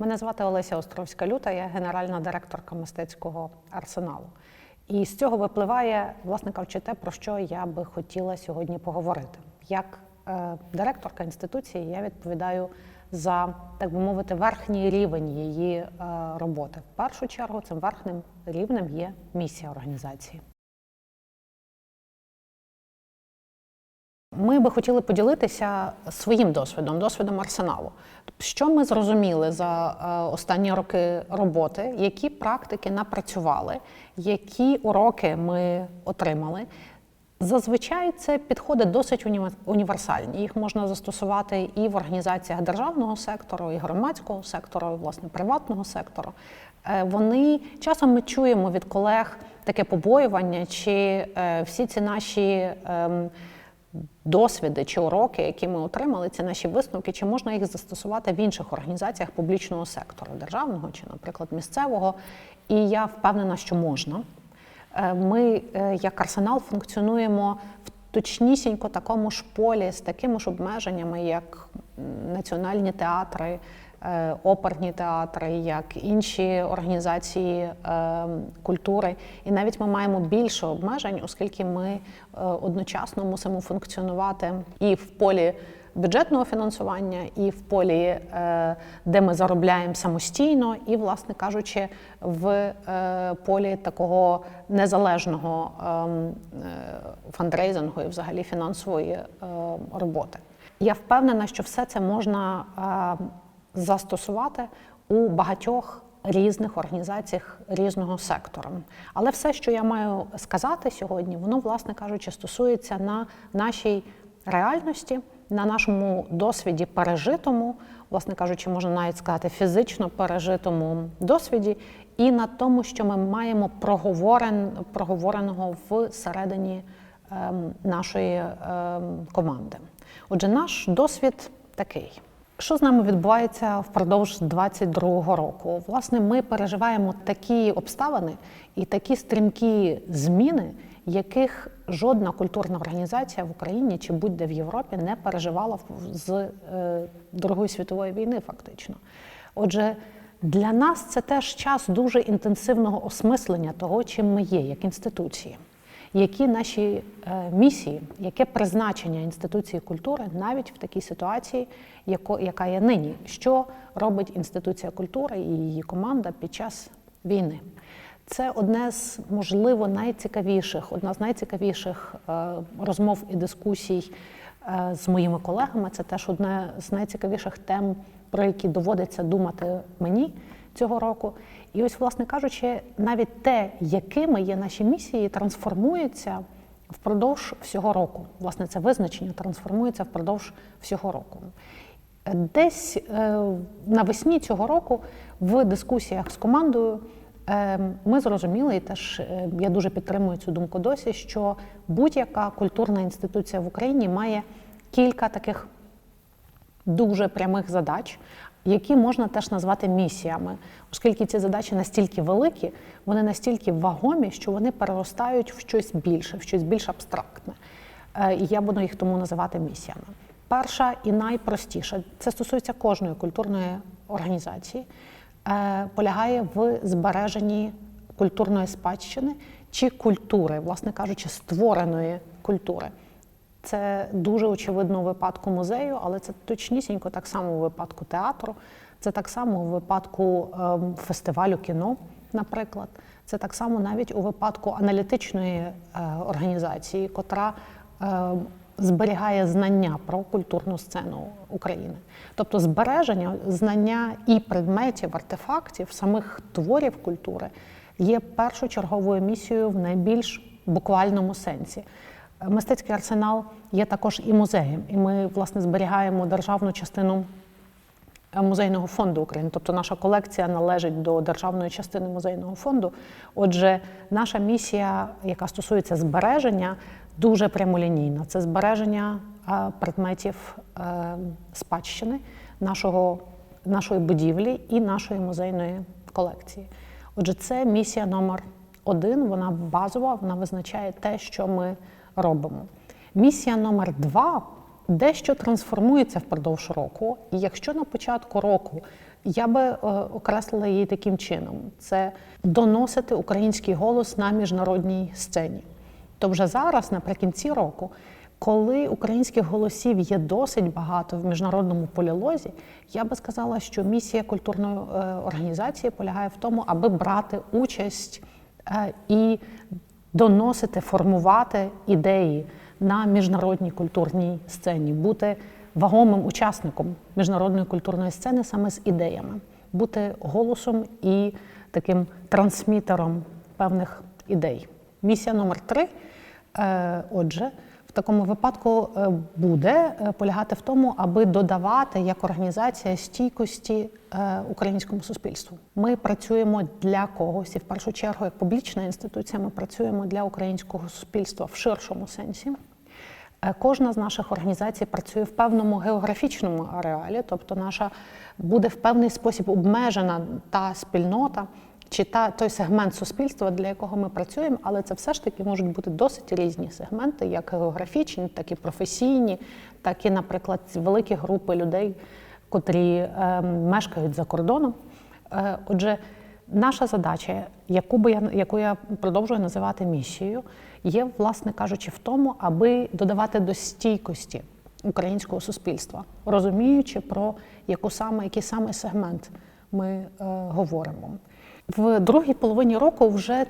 Мене звати Олеся Островська Люта, я генеральна директорка мистецького арсеналу. І з цього випливає, власне кажучи, те, про що я би хотіла сьогодні поговорити. Як е, директорка інституції я відповідаю за, так би мовити, верхній рівень її е, роботи. В першу чергу цим верхнім рівнем є місія організації. Ми би хотіли поділитися своїм досвідом, досвідом арсеналу. Що ми зрозуміли за е, останні роки роботи, які практики напрацювали, які уроки ми отримали. Зазвичай це підходи досить універсальні. Їх можна застосувати і в організаціях державного сектору, і громадського сектору, і власне приватного сектору. Е, Вони часом ми чуємо від колег таке побоювання, чи е, всі ці наші. Досвіди чи уроки, які ми отримали, ці наші висновки, чи можна їх застосувати в інших організаціях публічного сектору, державного чи, наприклад, місцевого. І я впевнена, що можна. Е, Ми, е, як арсенал, функціонуємо в точнісінько такому ж полі з такими ж обмеженнями, як національні театри, оперні театри, як інші організації е, культури. І навіть ми маємо більше обмежень, оскільки ми е, одночасно мусимо функціонувати і в полі бюджетного фінансування, і в полі, е, де ми заробляємо самостійно, і, власне кажучи, в е, полі такого незалежного ем, е, фандрейзингу і взагалі фінансової е, роботи. Я впевнена, що все це можна е, застосувати у багатьох різних організаціях різного сектору. Але все, що я маю сказати сьогодні, воно, власне кажучи, стосується на нашій реальності, на нашому досвіді пережитому, власне кажучи, можна навіть сказати, фізично пережитому досвіді, і на тому, що ми маємо проговорен, проговореного всередині ем, нашої ем, команди. Отже, наш досвід такий. Що з нами відбувається впродовж 22-го року? Власне, ми переживаємо такі обставини і такі стрімкі зміни, яких жодна культурна організація в Україні чи будь-де в Європі не переживала з е, Другої світової війни, фактично. Отже, для нас це теж час дуже інтенсивного осмислення того, чим ми є, як інституції які наші е, місії, яке призначення інституції культури навіть в такій ситуації, яко, яка є нині, що робить інституція культури і її команда під час війни. Це одне з можливо найцікавіших, одна з найцікавіших е, розмов і дискусій е, з моїми колегами. Це теж одне з найцікавіших тем, про які доводиться думати мені цього року. І ось, власне кажучи, навіть те, якими є наші місії, трансформується впродовж всього року. Власне, це визначення трансформується впродовж всього року. Десь е, навесні цього року в дискусіях з командою е, ми зрозуміли, і теж е, я дуже підтримую цю думку досі, що будь-яка культурна інституція в Україні має кілька таких дуже прямих задач, які можна теж назвати місіями, оскільки ці задачі настільки великі, вони настільки вагомі, що вони переростають в щось більше, в щось більш абстрактне. Е, І я буду їх тому називати місіями. Перша і найпростіша це стосується кожної культурної організації, е, полягає в збереженні культурної спадщини чи культури, власне кажучи, створеної культури. Це дуже очевидно у випадку музею, але це точнісінько так само у випадку театру, це так само у випадку ем, фестивалю кіно, наприклад. Це так само навіть у випадку аналітичної е, організації, котра е, зберігає знання про культурну сцену України. Тобто збереження знання і предметів, артефактів, самих творів культури є першочерговою місією в найбільш буквальному сенсі. Мистецький арсенал є також і музеєм, і ми власне зберігаємо державну частину е, музейного фонду України. Тобто наша колекція належить до державної частини музейного фонду. Отже, наша місія, яка стосується збереження, дуже прямолінійна. Це збереження е, предметів е, спадщини нашого, нашої будівлі і нашої музейної колекції. Отже, це місія номер один. Вона базова, вона визначає те, що ми робимо. Місія номер два дещо трансформується впродовж року. І якщо на початку року я би е, окреслила її таким чином: це доносити український голос на міжнародній сцені. То вже зараз, наприкінці року, коли українських голосів є досить багато в міжнародному полілозі, я би сказала, що місія культурної е, організації полягає в тому, аби брати участь е, і доносити, формувати ідеї на міжнародній культурній сцені, бути вагомим учасником міжнародної культурної сцени саме з ідеями, бути голосом і таким трансмітером певних ідей. Місія номер три. е, Отже, такому випадку е, буде е, полягати в тому, аби додавати як організація стійкості е, українському суспільству. Ми працюємо для когось, і в першу чергу, як публічна інституція, ми працюємо для українського суспільства в ширшому сенсі. Кожна з наших організацій працює в певному географічному ареалі, тобто наша буде в певний спосіб обмежена та спільнота чи та той сегмент суспільства, для якого ми працюємо, але це все ж таки можуть бути досить різні сегменти, як географічні, так і професійні, так і, наприклад, великі групи людей, котрі е, мешкають за кордоном. Е, отже, наша задача, яку би я яку я продовжую називати місією, є, власне кажучи, в тому, аби додавати до стійкості українського суспільства, розуміючи про яку саме, який саме сегмент ми е, говоримо. В другій половині року вже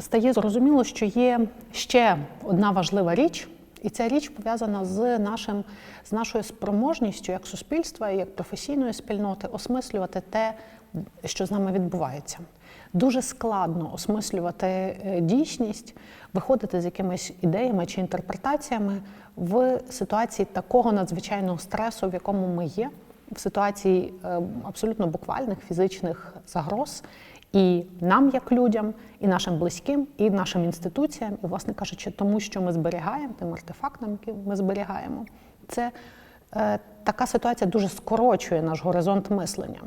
стає зрозуміло, що є ще одна важлива річ, і ця річ пов'язана з нашим з нашою спроможністю як суспільства як професійної спільноти осмислювати те, що з нами відбувається. Дуже складно осмислювати е, дійсність, виходити з якимись ідеями чи інтерпретаціями в ситуації такого надзвичайного стресу, в якому ми є, в ситуації е, абсолютно буквальних фізичних загроз. І нам, як людям, і нашим близьким, і нашим інституціям, і, власне кажучи, тому, що ми зберігаємо, тим артефактам, які ми зберігаємо, це е, така ситуація дуже скорочує наш горизонт мислення.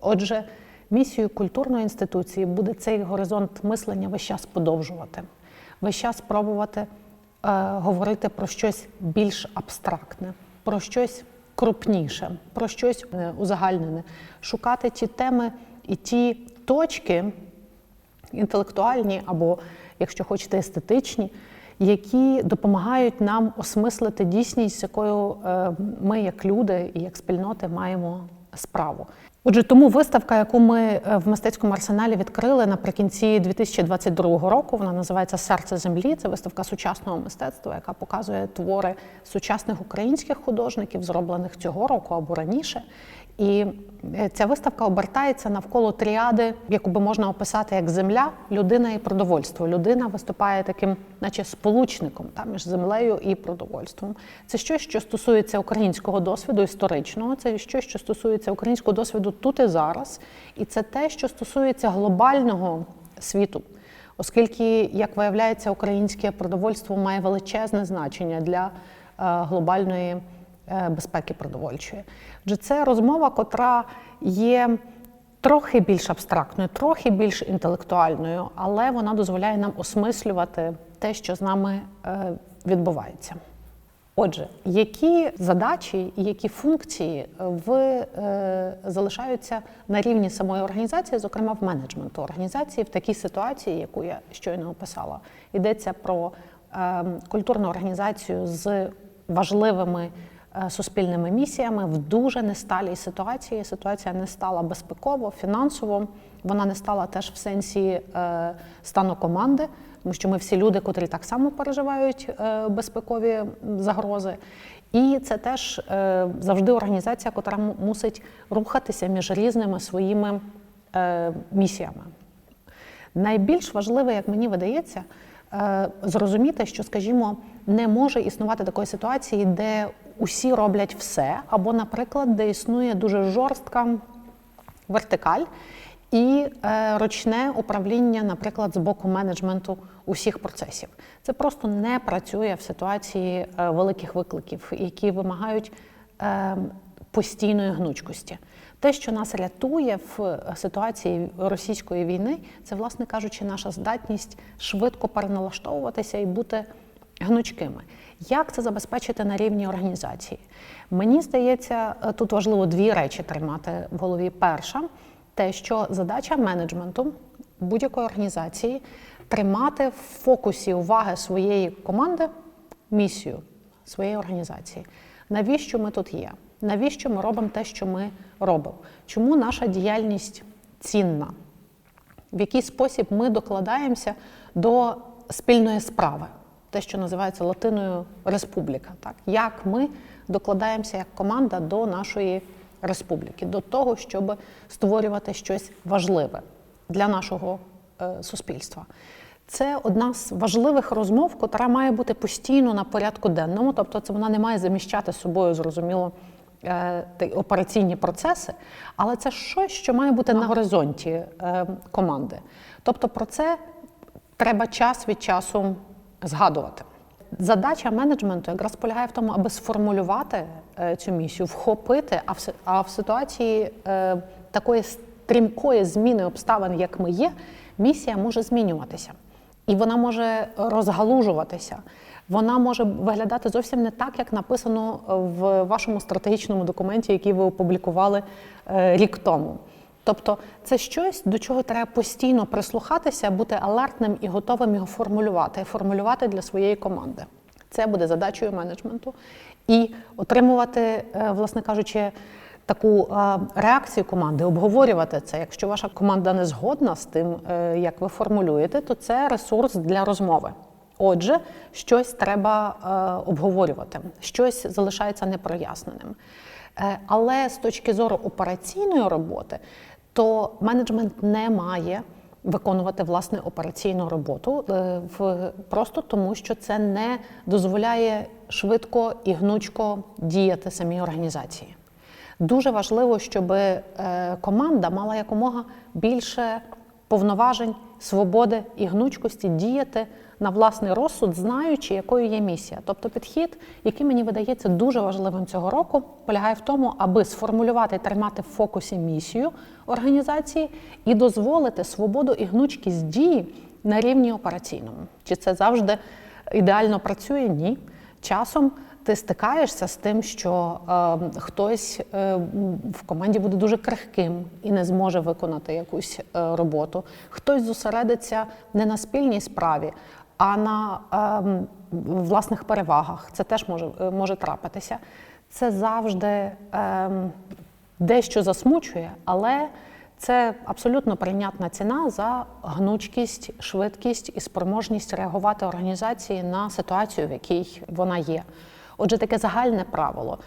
Отже, місією культурної інституції буде цей горизонт мислення весь час подовжувати, весь час пробувати е, говорити про щось більш абстрактне, про щось крупніше, про щось е, узагальнене, шукати ті теми і ті точки інтелектуальні або, якщо хочете, естетичні, які допомагають нам осмислити дійсність, з якою е, ми, як люди і як спільноти, маємо справу. Отже, тому виставка, яку ми е, в мистецькому арсеналі відкрили наприкінці 2022 року, вона називається Серце землі. Це виставка сучасного мистецтва, яка показує твори сучасних українських художників, зроблених цього року або раніше. І е, ця виставка обертається навколо тріади, яку би можна описати як земля, людина і продовольство. Людина виступає таким, наче сполучником та, між землею і продовольством. Це щось, що стосується українського досвіду історичного, це щось, що стосується українського досвіду тут і зараз, і це те, що стосується глобального світу. Оскільки, як виявляється, українське продовольство має величезне значення для е, глобальної е, безпеки продовольчої. Отже, це розмова, котра є трохи більш абстрактною, трохи більш інтелектуальною, але вона дозволяє нам осмислювати те, що з нами е, відбувається. Отже, які задачі і які функції в, е, залишаються на рівні самої організації, зокрема в менеджменту організації в такій ситуації, яку я щойно описала, йдеться про е, культурну організацію з важливими е, суспільними місіями в дуже несталій ситуації. Ситуація не стала безпеково, фінансово. Вона не стала теж в сенсі е, стану команди, тому що ми всі люди, котрі так само переживають е, безпекові загрози. І це теж е, завжди організація, яка мусить рухатися між різними своїми е, місіями. Найбільш важливе, як мені видається, зрозуміти, що, скажімо, не може існувати такої ситуації, де усі роблять все, або, наприклад, де існує дуже жорстка вертикаль і е, ручне управління, наприклад, з боку менеджменту усіх процесів. Це просто не працює в ситуації е, великих викликів, які вимагають е, постійної гнучкості. Те, що нас рятує в ситуації російської війни, це, власне кажучи, наша здатність швидко переналаштовуватися і бути гнучкими. Як це забезпечити на рівні організації? Мені здається, е, тут важливо дві речі тримати в голові. Перша те, що задача менеджменту будь-якої організації тримати в фокусі уваги своєї команди місію своєї організації. Навіщо ми тут є? Навіщо ми робимо те, що ми робимо? Чому наша діяльність цінна? В який спосіб ми докладаємося до спільної справи, те, що називається Латиною Республіка. Так? Як ми докладаємося як команда до нашої республіки, до того, щоб створювати щось важливе для нашого е, суспільства. Це одна з важливих розмов, яка має бути постійно на порядку денному, тобто це вона не має заміщати собою, зрозуміло, е, операційні процеси, але це щось, що має бути на горизонті е, команди. Тобто про це треба час від часу згадувати. Задача менеджменту якраз полягає в тому, аби сформулювати е, цю місію, вхопити, а в, а в ситуації е, такої стрімкої зміни обставин, як ми є, місія може змінюватися. І вона може розгалужуватися. Вона може виглядати зовсім не так, як написано в вашому стратегічному документі, який ви опублікували е, рік тому. Тобто це щось, до чого треба постійно прислухатися, бути алертним і готовим його формулювати, формулювати для своєї команди. Це буде задачею менеджменту. І отримувати, е, власне кажучи, таку е, реакцію команди, обговорювати це. Якщо ваша команда не згодна з тим, е, як ви формулюєте, то це ресурс для розмови. Отже, щось треба обговорювати, щось залишається непроясненим. Але з точки зору операційної роботи, то менеджмент не має виконувати власне операційну роботу е, в просто тому, що це не дозволяє швидко і гнучко діяти самій організації. Дуже важливо, щоб е, команда мала якомога більше повноважень, свободи і гнучкості діяти на власний розсуд, знаючи, якою є місія. Тобто підхід, який мені видається дуже важливим цього року, полягає в тому, аби сформулювати і тримати в фокусі місію організації і дозволити свободу і гнучкість дії на рівні операційному. Чи це завжди ідеально працює? Ні. Часом ти стикаєшся з тим, що е, хтось е, в команді буде дуже крихким і не зможе виконати якусь е, роботу. Хтось зосередиться не на спільній справі, а на е, власних перевагах. Це теж може, е, може трапитися. Це завжди е, дещо засмучує, але це абсолютно прийнятна ціна за гнучкість, швидкість і спроможність реагувати організації на ситуацію, в якій вона є. Отже, таке загальне правило.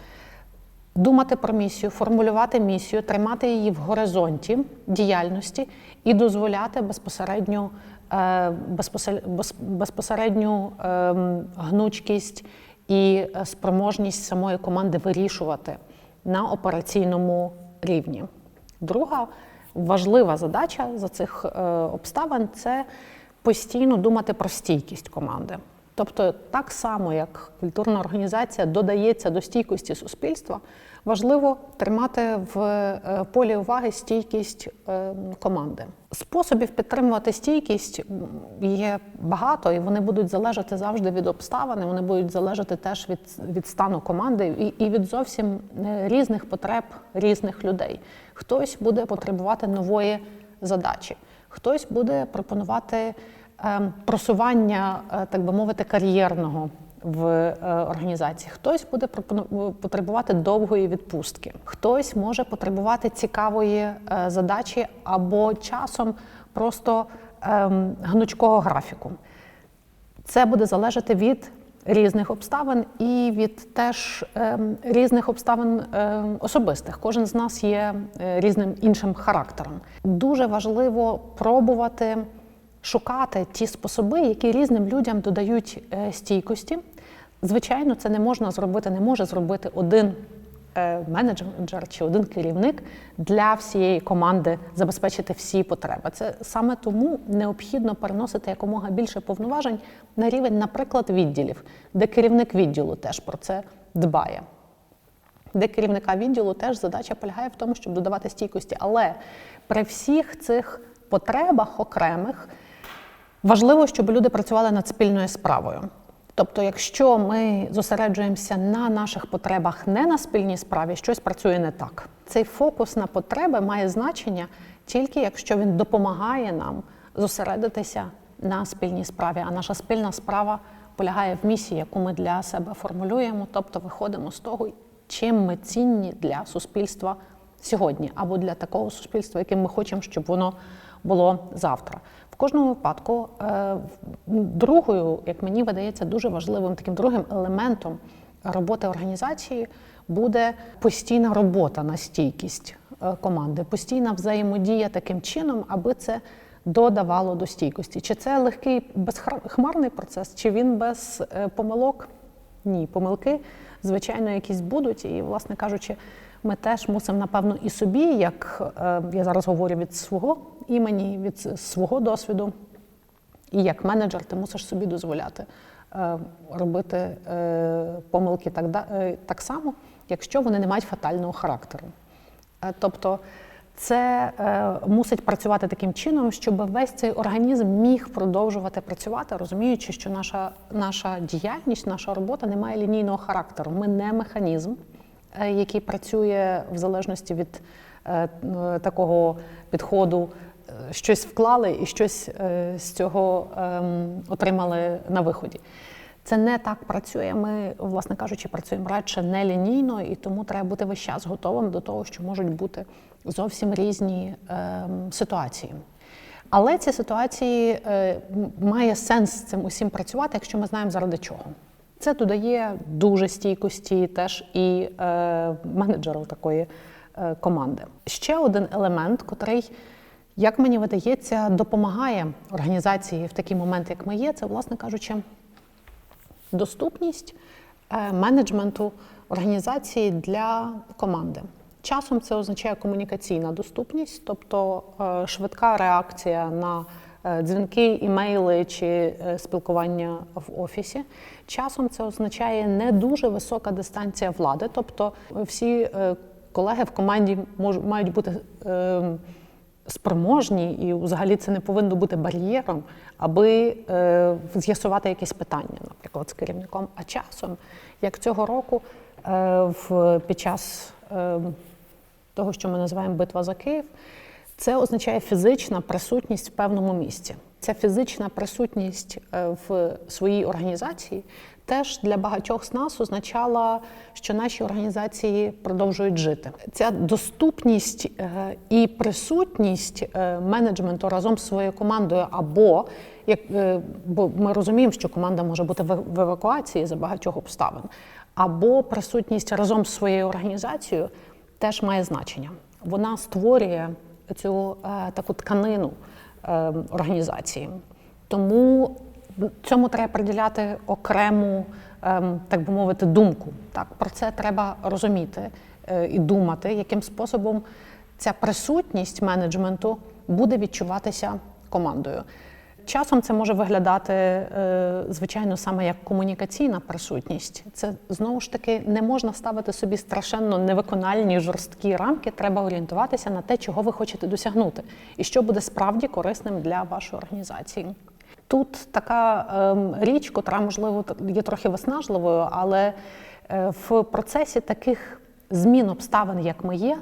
Думати про місію, формулювати місію, тримати її в горизонті діяльності і дозволяти безпосередню, е, безпосер- без- безпосередню ем, гнучкість і е, спроможність самої команди вирішувати на операційному рівні. Друга важлива задача за цих е, обставин це постійно думати про стійкість команди. Тобто, так само, як культурна організація додається до стійкості суспільства, важливо тримати в е, полі уваги стійкість е, команди. Способів підтримувати стійкість є багато, і вони будуть залежати завжди від обставин, вони будуть залежати теж від, від стану команди і, і від зовсім е, різних потреб різних людей. Хтось буде потребувати нової задачі, хтось буде пропонувати просування, е, так би мовити, кар'єрного в е, організації. Хтось буде потребувати довгої відпустки, хтось може потребувати цікавої е, задачі або часом просто ем, гнучкого графіку. Це буде залежати від різних обставин і від теж ем, різних обставин ем, особистих. Кожен з нас є е, різним іншим характером. Дуже важливо пробувати шукати ті способи, які різним людям додають е, стійкості. Звичайно, це не можна зробити, не може зробити один е, менеджер чи один керівник для всієї команди забезпечити всі потреби. Це саме тому необхідно переносити якомога більше повноважень на рівень, наприклад, відділів, де керівник відділу теж про це дбає. Де керівника відділу теж задача полягає в тому, щоб додавати стійкості. Але при всіх цих потребах окремих важливо, щоб люди працювали над спільною справою. Тобто, якщо ми зосереджуємося на наших потребах, не на спільній справі, щось працює не так. Цей фокус на потреби має значення тільки якщо він допомагає нам зосередитися на спільній справі. А наша спільна справа полягає в місії, яку ми для себе формулюємо, тобто виходимо з того, чим ми цінні для суспільства сьогодні, або для такого суспільства, яким ми хочемо, щоб воно було завтра. В кожному випадку, е, другою, як мені видається, дуже важливим таким другим елементом роботи організації буде постійна робота на стійкість е, команди, постійна взаємодія таким чином, аби це додавало до стійкості. Чи це легкий безхмарний процес, чи він без е, помилок? Ні, помилки, звичайно, якісь будуть. І, власне кажучи, ми теж мусимо, напевно, і собі, як я зараз говорю від свого імені, від свого досвіду, і як менеджер, ти мусиш собі дозволяти е, робити е, помилки так, так само, якщо вони не мають фатального характеру. Тобто це мусить працювати таким чином, щоб весь цей організм міг продовжувати працювати, розуміючи, що наша, наша діяльність, наша робота не має лінійного характеру. Ми не механізм. Е, який працює в залежності від е, такого підходу. Е, щось вклали і щось з цього ем, отримали на виході. Це не так працює. Ми, власне кажучи, працюємо радше нелінійно, і тому треба бути весь час готовим до того, що можуть бути зовсім різні ем, ситуації. Але ці ситуації має сенс з цим усім працювати, якщо ми знаємо заради чого. Це додає дуже стійкості теж і е, менеджеру такої е, команди. Ще один елемент, котрий, як мені видається, допомагає організації в такий момент, як ми є, це, власне кажучи, доступність е, менеджменту організації для команди. Часом це означає комунікаційна доступність, тобто е, швидка реакція на Е, дзвінки, імейли чи спілкування в офісі. Часом це означає не дуже висока дистанція влади, тобто всі колеги в команді мають бути спроможні, і взагалі це не повинно бути бар'єром, аби з'ясувати якісь питання, наприклад, з керівником. А часом, як цього року, в під час того, що ми називаємо битва за Київ. Це означає фізична присутність в певному місці. Ця фізична присутність е, в своїй організації теж для багатьох з нас означала, що наші організації продовжують жити. Ця доступність е, і присутність е, менеджменту разом з своєю командою, або як бо ми розуміємо, що команда може бути в евакуації за багатьох обставин, або присутність разом з своєю організацією теж має значення. Вона створює цю е, таку тканину е, організації. Тому цьому треба приділяти окрему, е, так би мовити, думку. Так, Про це треба розуміти і думати, яким способом ця присутність менеджменту буде відчуватися командою. Часом це може виглядати, е, звичайно, саме як комунікаційна присутність. Це знову ж таки не можна ставити собі страшенно невикональні жорсткі рамки. Треба орієнтуватися на те, чого ви хочете досягнути, і що буде справді корисним для вашої організації. Тут така ем, річ, котра, можливо, є трохи виснажливою, але е, в процесі таких змін обставин, як ми є,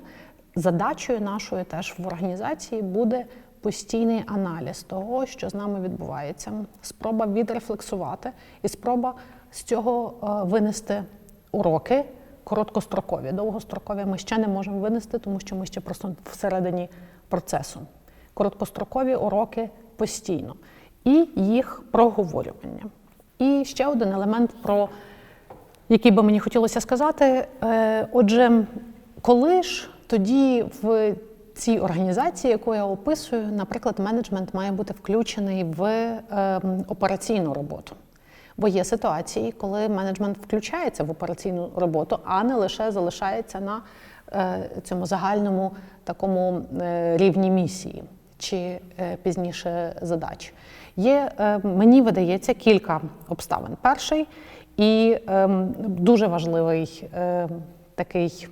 задачею нашою теж в організації буде постійний аналіз того, що з нами відбувається, спроба відрефлексувати і спроба з цього е, винести уроки короткострокові. Довгострокові ми ще не можемо винести, тому що ми ще просто всередині процесу. Короткострокові уроки постійно і їх проговорювання. І ще один елемент, про який би мені хотілося сказати. Е, отже, коли ж тоді в цій організації, яку я описую, наприклад, менеджмент має бути включений в е, операційну роботу. Бо є ситуації, коли менеджмент включається в операційну роботу, а не лише залишається на е, цьому загальному такому е, рівні місії чи е, пізніше задач. Є, е, мені видається, кілька обставин. Перший і е, дуже важливий такий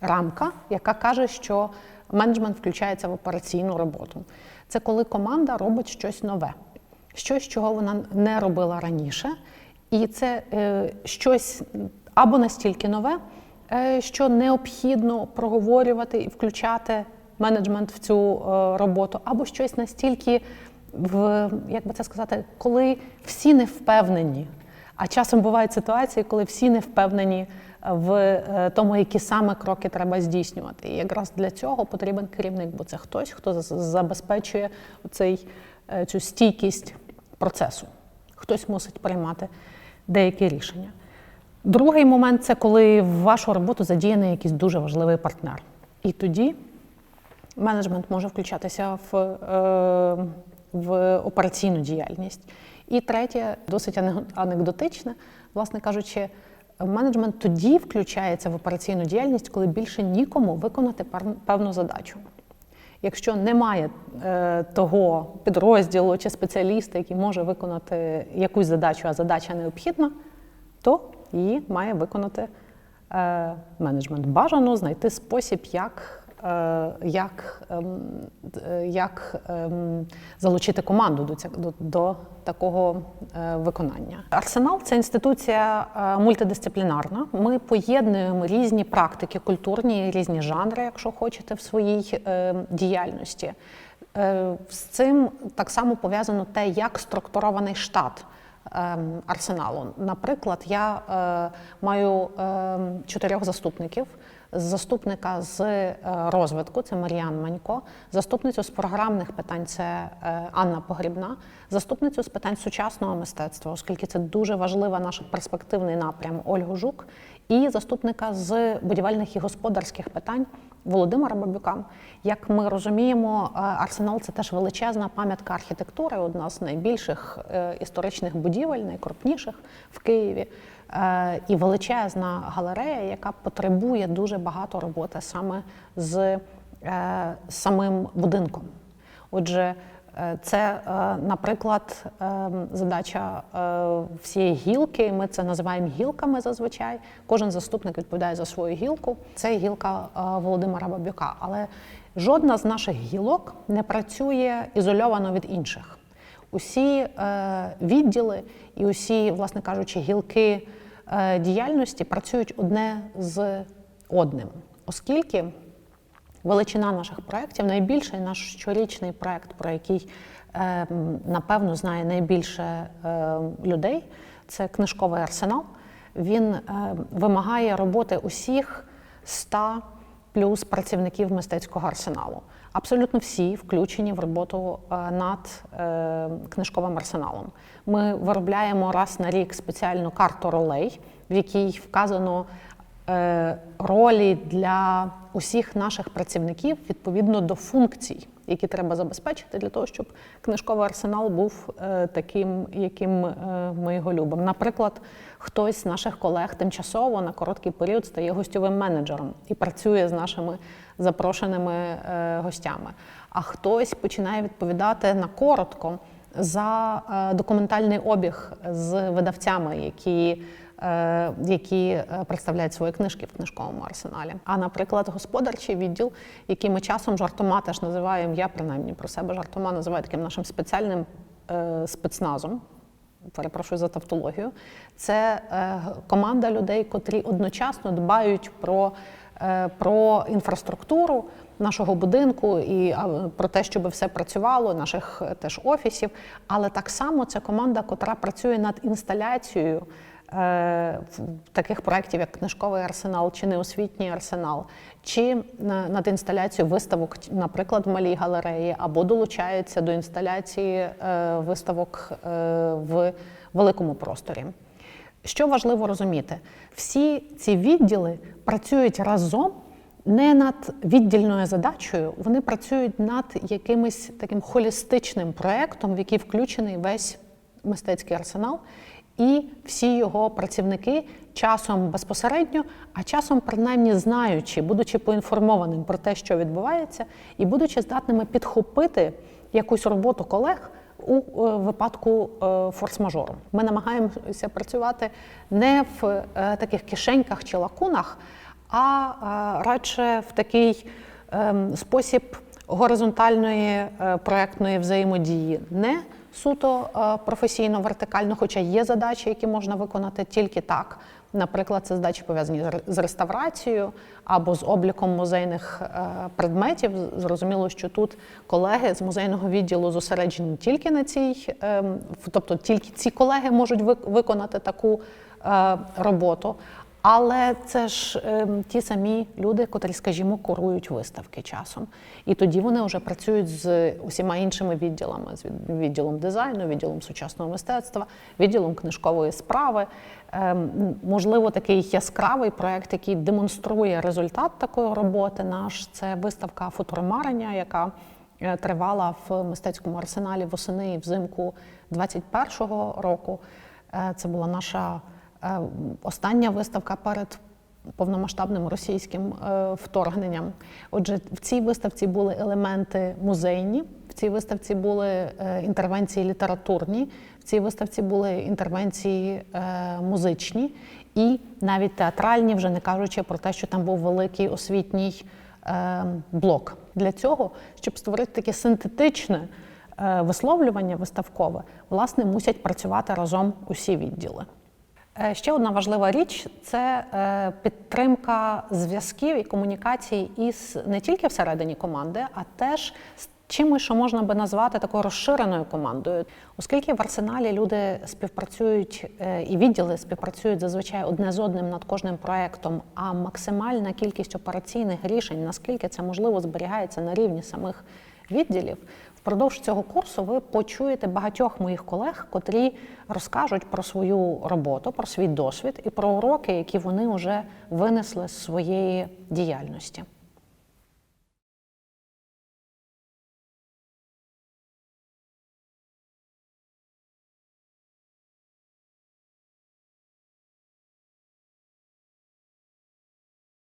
рамка, яка каже, що менеджмент включається в операційну роботу. Це коли команда робить щось нове, щось, чого вона не робила раніше, І це щось або настільки нове, що необхідно проговорювати і включати менеджмент в цю е, роботу, або щось настільки, в, як би це сказати, коли всі не впевнені. А часом бувають ситуації, коли всі не впевнені в е, тому, які саме кроки треба здійснювати. І якраз для цього потрібен керівник, бо це хтось, хто забезпечує цей, цю стійкість процесу. Хтось мусить приймати деякі рішення. Другий момент це коли в вашу роботу задіяний якийсь дуже важливий партнер. І тоді менеджмент може включатися в, е, в операційну діяльність. І третє, досить анекдотичне, власне кажучи, менеджмент тоді включається в операційну діяльність, коли більше нікому виконати певну задачу. Якщо немає е, того підрозділу чи спеціаліста, який може виконати якусь задачу, а задача необхідна, то її має виконати е, менеджмент. Бажано знайти спосіб, як, як, ем, е, як ем, залучити команду до, до, такого е, виконання. Арсенал це інституція е, мультидисциплінарна. Ми поєднуємо різні практики, культурні, різні жанри, якщо хочете, в своїй е, діяльності. Е, З цим так само пов'язано те, як структурований штат ем, арсеналу. Наприклад, я е, маю ем, чотирьох заступників. Заступника з е, розвитку це Мар'ян Манько, заступницю з програмних питань це е, Анна Погрібна, заступницю з питань сучасного мистецтва, оскільки це дуже важлива наш перспективний напрям Ольгу Жук, і заступника з будівельних і господарських питань Володимира Бабюка. Як ми розуміємо, е, арсенал це теж величезна пам'ятка архітектури, одна з найбільших е, історичних будівель, найкрупніших в Києві. Е, І величезна галерея, яка потребує дуже багато роботи саме з самим будинком. Отже, це, е, наприклад, е, задача е, всієї гілки. Ми це називаємо гілками зазвичай. Кожен заступник відповідає за свою гілку. Це гілка е, Володимира Бабюка. Але жодна з наших гілок не працює ізольовано від інших. Усі е, відділи і усі, власне кажучи, гілки е, діяльності працюють одне з одним, оскільки величина наших проєктів, найбільший наш щорічний проєкт, про який, е, напевно, знає найбільше е, людей, це книжковий арсенал. Він е, вимагає роботи усіх 100 плюс працівників мистецького арсеналу. Абсолютно всі включені в роботу над книжковим арсеналом. Ми виробляємо раз на рік спеціальну карту ролей, в якій вказано ролі для усіх наших працівників відповідно до функцій, які треба забезпечити для того, щоб книжковий арсенал був е, таким, яким е, ми його любимо. Наприклад, хтось з наших колег тимчасово на короткий період стає гостьовим менеджером і працює з нашими запрошеними е, гостями. А хтось починає відповідати на коротко за е, документальний обіг з видавцями, які е, які е, представляють свої книжки в книжковому арсеналі. А, наприклад, господарчий відділ, який ми часом жартома теж називаємо, я принаймні про себе жартома називаю таким нашим спеціальним е, спецназом. Перепрошую за тавтологію. Це е, команда людей, котрі одночасно дбають про, е, про інфраструктуру нашого будинку і про те, щоб все працювало, наших е, теж офісів. Але так само це команда, котра працює над інсталяцією е, таких проєктів, як книжковий арсенал чи неосвітній арсенал, чи на- над інсталяцією виставок, наприклад, в малій галереї, або долучаються до інсталяції е, виставок е, в великому просторі. Що важливо розуміти, всі ці відділи працюють разом не над віддільною задачею, вони працюють над якимось таким холістичним проєктом, в який включений весь мистецький арсенал, і всі його працівники часом безпосередньо, а часом принаймні знаючи, будучи поінформованим про те, що відбувається, і будучи здатними підхопити якусь роботу колег у е, випадку е, форс-мажору. Ми намагаємося працювати не в е, таких кишеньках чи лакунах, а радше в такий ем, спосіб горизонтальної проектної взаємодії, не суто е, професійно, вертикально, хоча є задачі, які можна виконати тільки так. Наприклад, це задачі пов'язані з реставрацією або з обліком музейних е, предметів. Зрозуміло, що тут колеги з музейного відділу зосереджені тільки на цій, ем, тобто тільки ці колеги можуть виконати таку е, роботу. Але це ж ем, ті самі люди, котрі, скажімо, курують виставки часом. І тоді вони вже працюють з усіма іншими відділами: з відділом дизайну, відділом сучасного мистецтва, відділом книжкової справи. Ем, можливо, такий яскравий проект, який демонструє результат такої роботи. Наш це виставка футуромарення, яка е, тривала в мистецькому арсеналі восени і взимку 21-го року. Е, Це була наша е, остання виставка перед повномасштабним російським е, вторгненням. Отже, в цій виставці були елементи музейні, в цій виставці були е, інтервенції літературні, в цій виставці були інтервенції е, музичні і навіть театральні, вже не кажучи про те, що там був великий освітній е, блок. Для цього, щоб створити таке синтетичне е, висловлювання виставкове, власне, мусять працювати разом усі відділи. Е, Ще одна важлива річ це е, підтримка зв'язків і комунікацій із не тільки всередині команди, а теж з чимось, що можна би назвати такою розширеною командою, оскільки в арсеналі люди співпрацюють е, і відділи співпрацюють зазвичай одне з одним над кожним проектом, а максимальна кількість операційних рішень, наскільки це можливо, зберігається на рівні самих відділів. Впродовж цього курсу ви почуєте багатьох моїх колег, котрі розкажуть про свою роботу, про свій досвід і про уроки, які вони вже винесли з своєї діяльності.